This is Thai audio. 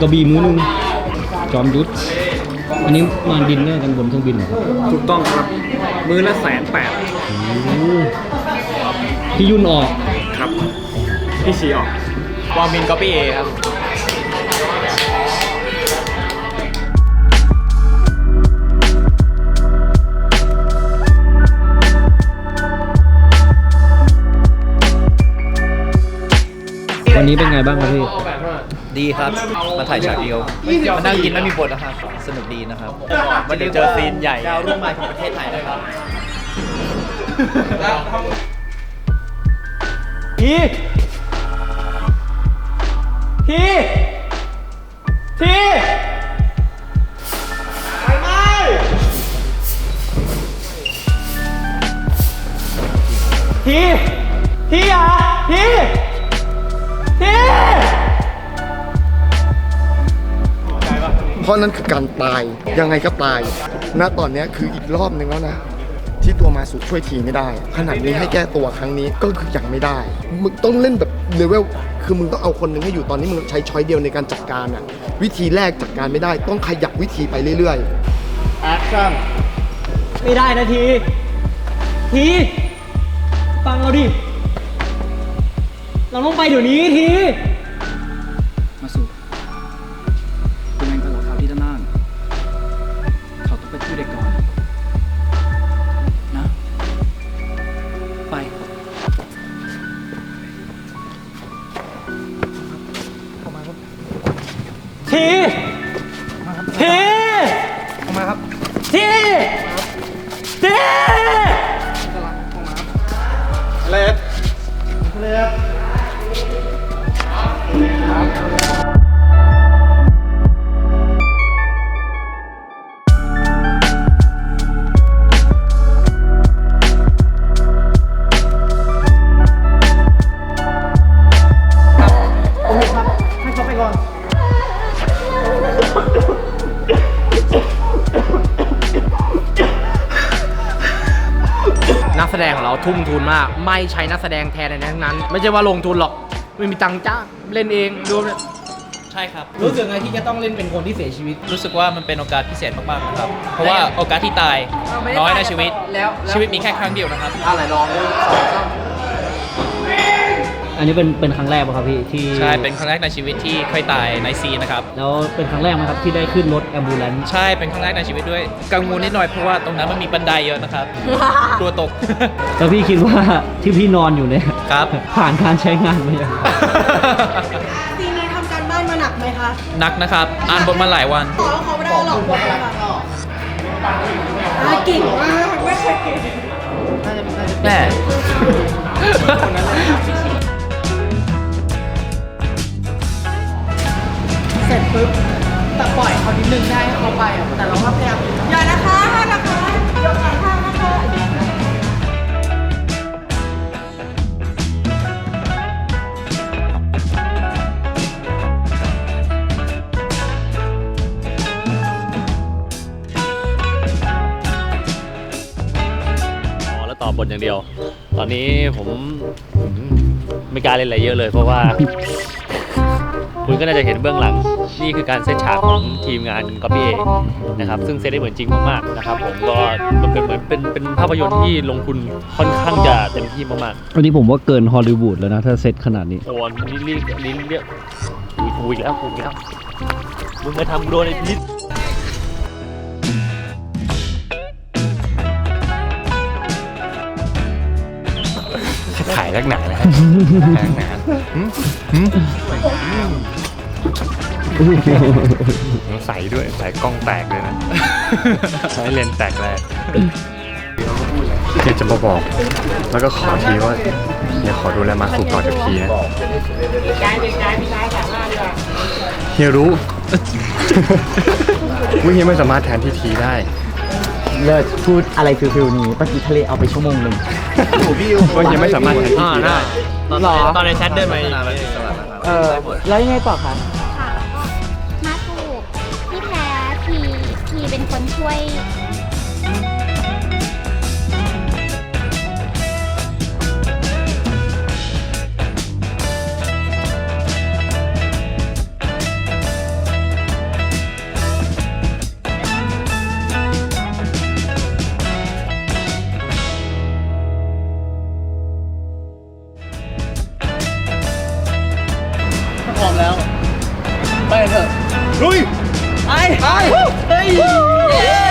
กระบี่มื้อนึงจอมยุทธอันนี้มาดินเนอร์กันบนเครื่องบินเหรอครับถูกต้องครับ มือละแสนแปดโอ้พี่ยุ่นออกครับ พี่ชีออกวอร์มินก็ปี้เอครับ วันนี้เป็นไงบ้างครับพี่ ดีครับ มาถ่ายฉากเดียวมานั่งกินไม่มีบทนะครับ สนุกดีนะครับวันเดี๋ยวเจอซีนใหญ่ดาวรุ่งใหม่ของประเทศไทยนะครับพี่ พี่ พี่ไปไหมพี่ พี่อะพี่ พี่ ราะนั่นคือการตายยังไงก็ตาย ณตอนเนี้ยคืออีกรอบหนึ่งแล้วนะ ที่ตัวมาสุช่วยทีไม่ได้ ขนาดนี้ให้แก้ตัวครั้งนี้ก็คือยังไม่ได้ มึงต้องเล่นแบบเลเวลคือมึงต้องเอาคนหนึ่งให้อยู่ตอนนี้มึงใช้ช้อยเดียวในการจัดการอะวิธีแรกจัดการไม่ได้ ต้องขยับวิธีไปเรื่อยๆไม่ได้นะทีทีฟังเราดิ เราต้องไปเดี๋ยวนี้ที ทีทีเลดเลด แสดงของเราทุ่มทุนมาก ไม่ใช้นักแสดงแทนในทั้งนั้น ไม่ใช่ว่าลงทุนหรอก ไม่มีตังค์จ้างเล่นเองดูเนี่ยใช่ครับ รู้สึกไงที่จะต้องเล่นเป็นคนที่เสียชีวิต รู้สึกว่ามันเป็นโอกาสพิเศษมากๆนะครับ เพราะว่าโอกาสที่ตายน้อยในชีวิต แล้วแล้วชีวิตมีแค่ครั้งเดียวนะครับ อะไรลองดู อันนี้เป็นเป็นครั้งแรกป่ะครับพี่ที่ใช่ เป็นครั้งแรกในชีวิตที่ค่อยตายในซีนนะครับ แล้วเป็นครั้งแรกไหมครับที่ได้ขึ้นรถแอมบูเลนซ์ใช่ เป็นครั้งแรกในชีวิตด้วย กังวลนิดหน่อยเพราะว่าตรงนั้นมันมีบันไดเยอะนะครับ กลัวตก แล้วพี่คิดว่าที่พี่นอนอยู่เนี่ยครับ ผ่านการใช้งานมายังซีนี้ทำการบ้านมาหนักไหมคะนักนะครับ อ่านบทมาหลายวันขอแล้วเขาไม่ได้หลอกบทเลยค่ะอ่าเก่งมากไม่เคยเก่งแม่ ปุ๊บแต่ปล่อยเขานิดนึงได้ให้เขาไปอะแต่เราก็พยายามอย่านะคะห้ามนะคะยกหลังห้ามนะคะอ๋อแล้วตอบบทอย่างเดียว ตอนนี้ผมไม่กล้าเล่นอะไรเยอะเลยเพราะว่า คุณก็น่าจะเห็นเบื้องหลัง นี่คือการเซตฉากของทีมงานก๊อปปี้เอนะครับ ซึ่งเซตได้เหมือนจริงมากๆนะครับ ผมก็มันเป็นเหมือนเป็นเป็นภาพยนตร์ที่ลงทุนค่อนข้างจะเต็มที่มากอันนี้ผมว่าเกินฮอลลีวูดแล้วนะ ถ้าเซตขนาดนี้ ๆโอ้นี่นี่นี่เรียกอุ๊ยกูอีกแล้วกูอีกแล้วมึงมาทำกูโดนไอ้พิษถ่ายนักหนาเลยถ่ายนักหนา ใส่ด้วยใส่กล้องแตกเลยนะใช้เลนส์แตกเลยอยากจะมาบอก แล้วก็ขอทีว่าอย่าขอดูแลมาสุต่อจากทีนะเฮียรู้ว่าเฮียไม่สามารถแทนที่ทีได้เลิศพูดอะไรฟิวๆนี้เมื่อกี้ทะเลเอาไปชั่วโมงหนึ่งว่าเฮียไม่สามารถแทนที่อ่าทีได้ได้ตอนหรอตอนในแชทเดินมา เออแล้วยังไงต่อคะ ค่ะมาถูกที่แท้ทีทีเป็นคนช่วย พร้อมแล้ว ไปกันเถอะลุยไปไปเฮ้ย